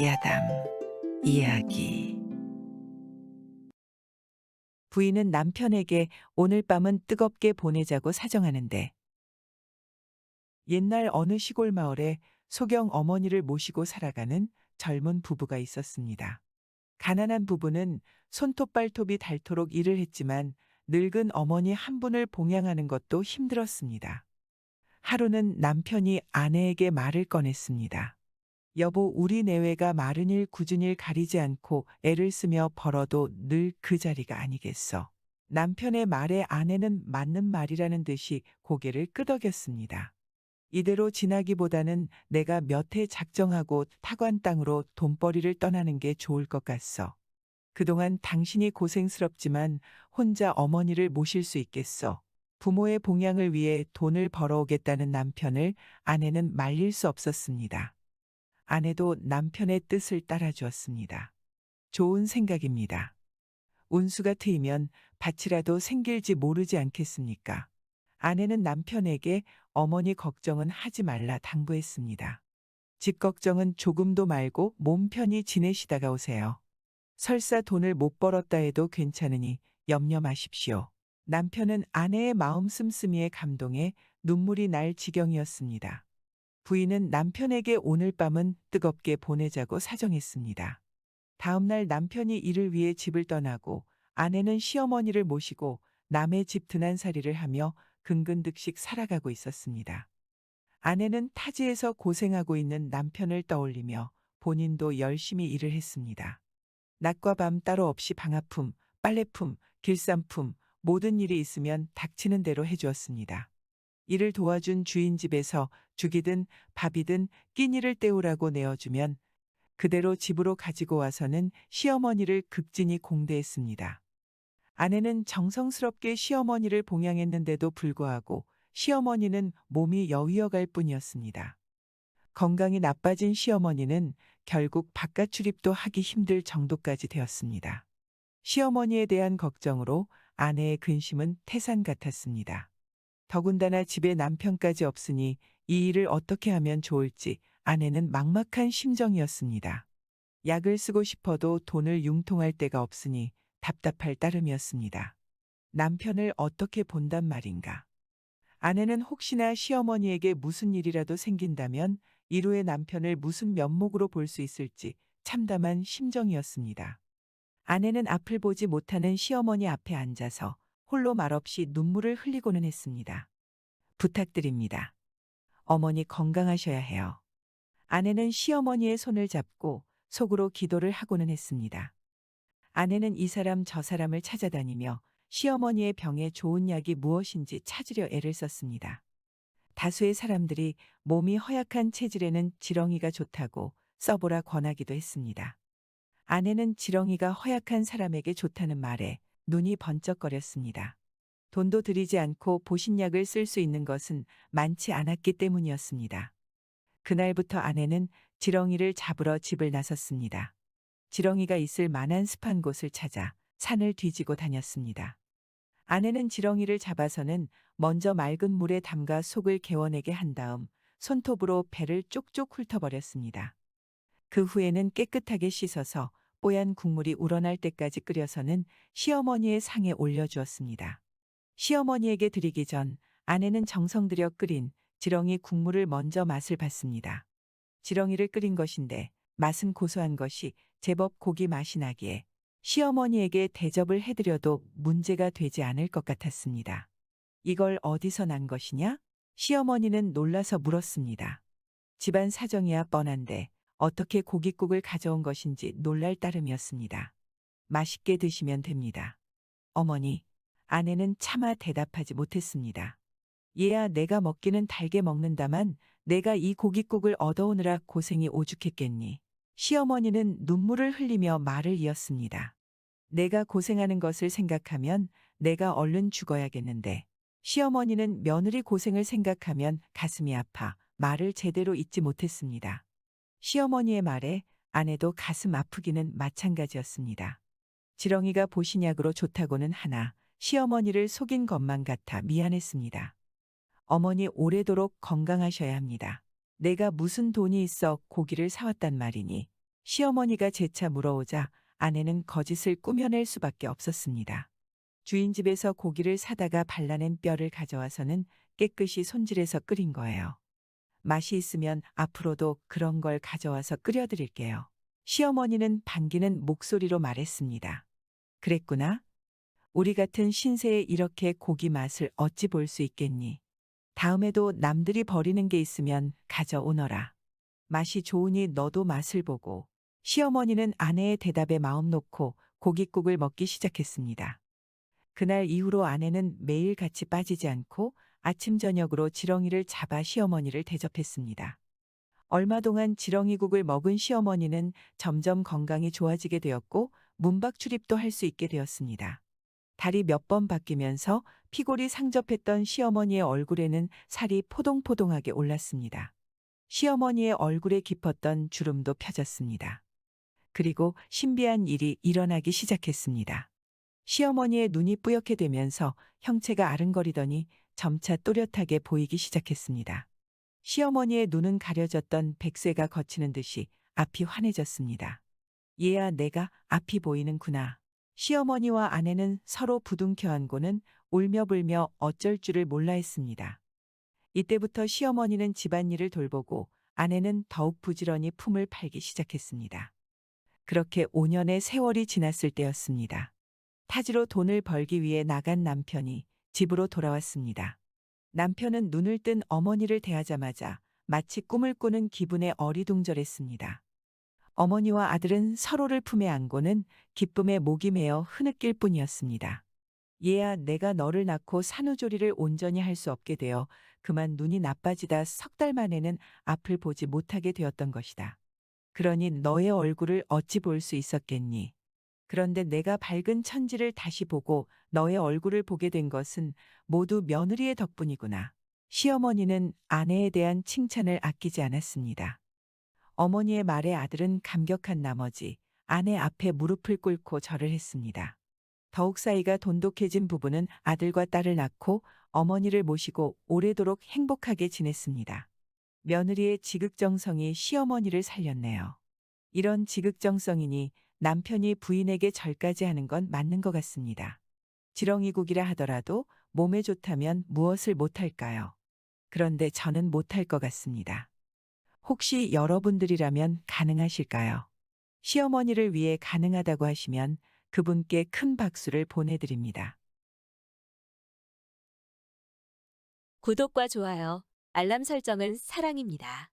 야담 이야기 부인은 남편에게 오늘 밤은 뜨겁게 보내자고 사정하는데 옛날 어느 시골 마을에 소경 어머니를 모시고 살아가는 젊은 부부가 있었습니다. 가난한 부부는 손톱발톱이 닳도록 일을 했지만 늙은 어머니 한 분을 봉양하는 것도 힘들었습니다. 하루는 남편이 아내에게 말을 꺼냈습니다. 여보, 우리 내외가 마른 일 굳은 일 가리지 않고 애를 쓰며 벌어도 늘 그 자리가 아니겠어. 남편의 말에 아내는 맞는 말이라는 듯이 고개를 끄덕였습니다. 이대로 지나기보다는 내가 몇 해 작정하고 타관 땅으로 돈벌이를 떠나는 게 좋을 것 같소. 그동안 당신이 고생스럽지만 혼자 어머니를 모실 수 있겠어. 부모의 봉양을 위해 돈을 벌어오겠다는 남편을 아내는 말릴 수 없었습니다. 아내도 남편의 뜻을 따라주었습니다. 좋은 생각입니다. 운수가 트이면 밭이라도 생길지 모르지 않겠습니까? 아내는 남편에게 어머니 걱정은 하지 말라 당부했습니다. 집 걱정은 조금도 말고 몸 편히 지내시다가 오세요. 설사 돈을 못 벌었다 해도 괜찮으니 염려 마십시오. 남편은 아내의 마음 씀씀이에 감동해 눈물이 날 지경이었습니다. 부인은 남편에게 오늘 밤은 뜨겁게 보내자고 사정했습니다. 다음날 남편이 일을 위해 집을 떠나고 아내는 시어머니를 모시고 남의 집 드난살이를 하며 근근득식 살아가고 있었습니다. 아내는 타지에서 고생하고 있는 남편을 떠올리며 본인도 열심히 일을 했습니다. 낮과 밤 따로 없이 방화품, 빨래품, 길쌈품, 모든 일이 있으면 닥치는 대로 해주었습니다. 이를 도와준 주인 집에서 죽이든 밥이든 끼니를 때우라고 내어주면 그대로 집으로 가지고 와서는 시어머니를 극진히 공대했습니다. 아내는 정성스럽게 시어머니를 봉양했는데도 불구하고 시어머니는 몸이 여위어갈 뿐이었습니다. 건강이 나빠진 시어머니는 결국 바깥 출입도 하기 힘들 정도까지 되었습니다. 시어머니에 대한 걱정으로 아내의 근심은 태산 같았습니다. 더군다나 집에 남편까지 없으니 이 일을 어떻게 하면 좋을지 아내는 막막한 심정이었습니다. 약을 쓰고 싶어도 돈을 융통할 데가 없으니 답답할 따름이었습니다. 남편을 어떻게 본단 말인가. 아내는 혹시나 시어머니에게 무슨 일이라도 생긴다면 이루의 남편을 무슨 면목으로 볼 수 있을지 참담한 심정이었습니다. 아내는 앞을 보지 못하는 시어머니 앞에 앉아서 홀로 말없이 눈물을 흘리고는 했습니다. 부탁드립니다. 어머니 건강하셔야 해요. 아내는 시어머니의 손을 잡고 속으로 기도를 하고는 했습니다. 아내는 이 사람 저 사람을 찾아다니며 시어머니의 병에 좋은 약이 무엇인지 찾으려 애를 썼습니다. 다수의 사람들이 몸이 허약한 체질에는 지렁이가 좋다고 써보라 권하기도 했습니다. 아내는 지렁이가 허약한 사람에게 좋다는 말에 눈이 번쩍거렸습니다. 돈도 들이지 않고 보신약을 쓸 수 있는 것은 많지 않았기 때문이었습니다. 그날부터 아내는 지렁이를 잡으러 집을 나섰습니다. 지렁이가 있을 만한 습한 곳을 찾아 산을 뒤지고 다녔습니다. 아내는 지렁이를 잡아서는 먼저 맑은 물에 담가 속을 개워내게 한 다음 손톱으로 배를 쪽쪽 훑어버렸습니다. 그 후에는 깨끗하게 씻어서 뽀얀 국물이 우러날 때까지 끓여서는 시어머니의 상에 올려주었습니다. 시어머니에게 드리기 전 아내는 정성 들여 끓인 지렁이 국물을 먼저 맛을 봤습니다. 지렁이를 끓인 것인데 맛은 고소한 것이 제법 고기 맛이 나기에 시어머니에게 대접을 해드려도 문제가 되지 않을 것 같았습니다. 이걸 어디서 난 것이냐? 시어머니는 놀라서 물었습니다. 집안 사정이야 뻔한데 어떻게 고깃국을 가져온 것인지 놀랄 따름이었습니다. 맛있게 드시면 됩니다. 어머니, 아내는 차마 대답하지 못했습니다. 얘야 내가 먹기는 달게 먹는다만 내가 이 고깃국을 얻어오느라 고생이 오죽했겠니. 시어머니는 눈물을 흘리며 말을 이었습니다. 내가 고생하는 것을 생각하면 내가 얼른 죽어야겠는데 시어머니는 며느리 고생을 생각하면 가슴이 아파 말을 제대로 잇지 못했습니다. 시어머니의 말에 아내도 가슴 아프기는 마찬가지였습니다. 지렁이가 보신약으로 좋다고는 하나 시어머니를 속인 것만 같아 미안했습니다. 어머니 오래도록 건강하셔야 합니다. 내가 무슨 돈이 있어 고기를 사왔단 말이니 시어머니가 재차 물어오자 아내는 거짓을 꾸며낼 수밖에 없었습니다. 주인 집에서 고기를 사다가 발라낸 뼈를 가져와서는 깨끗이 손질해서 끓인 거예요. 맛이 있으면 앞으로도 그런 걸 가져와서 끓여드릴게요. 시어머니는 반기는 목소리로 말했습니다. 그랬구나. 우리 같은 신세에 이렇게 고기 맛을 어찌 볼 수 있겠니? 다음에도 남들이 버리는 게 있으면 가져오너라. 맛이 좋으니 너도 맛을 보고. 시어머니는 아내의 대답에 마음 놓고 고깃국을 먹기 시작했습니다. 그날 이후로 아내는 매일 같이 빠지지 않고 아침 저녁으로 지렁이를 잡아 시어머니를 대접했습니다. 얼마 동안 지렁이국을 먹은 시어머니는 점점 건강이 좋아지게 되었고 문박 출입도 할 수 있게 되었습니다. 달이 몇번 바뀌면서 피골이 상접했던 시어머니의 얼굴에는 살이 포동포동하게 올랐습니다. 시어머니의 얼굴에 깊었던 주름도 펴졌습니다. 그리고 신비한 일이 일어나기 시작했습니다. 시어머니의 눈이 뿌옇게 되면서 형체가 아른거리더니 점차 또렷하게 보이기 시작했습니다. 시어머니의 눈은 가려졌던 백쇠가 거치는 듯이 앞이 환해졌습니다. 얘야 내가 앞이 보이는구나. 시어머니와 아내는 서로 부둥켜 안고는 울며 불며 어쩔 줄을 몰라 했습니다. 이때부터 시어머니는 집안일을 돌보고 아내는 더욱 부지런히 품을 팔기 시작했습니다. 그렇게 5년의 세월이 지났을 때였습니다. 타지로 돈을 벌기 위해 나간 남편이 집으로 돌아왔습니다. 남편은 눈을 뜬 어머니를 대하자마자 마치 꿈을 꾸는 기분에 어리둥절했습니다. 어머니와 아들은 서로를 품에 안고는 기쁨에 목이 메어 흐느낄 뿐이었습니다. 얘야 내가 너를 낳고 산후조리를 온전히 할 수 없게 되어 그만 눈이 나빠지다 석 달 만에는 앞을 보지 못하게 되었던 것이다. 그러니 너의 얼굴을 어찌 볼 수 있었겠니? 그런데 내가 밝은 천지를 다시 보고 너의 얼굴을 보게 된 것은 모두 며느리의 덕분이구나. 시어머니는 아내에 대한 칭찬을 아끼지 않았습니다. 어머니의 말에 아들은 감격한 나머지 아내 앞에 무릎을 꿇고 절을 했습니다. 더욱 사이가 돈독해진 부부는 아들과 딸을 낳고 어머니를 모시고 오래도록 행복하게 지냈습니다. 며느리의 지극정성이 시어머니를 살렸네요. 이런 지극정성이니 남편이 부인에게 절까지 하는 건 맞는 것 같습니다. 지렁이국이라 하더라도 몸에 좋다면 무엇을 못할까요? 그런데 저는 못할 것 같습니다. 혹시 여러분들이라면 가능하실까요? 시어머니를 위해 가능하다고 하시면 그분께 큰 박수를 보내드립니다. 구독과 좋아요, 알람 설정은 사랑입니다.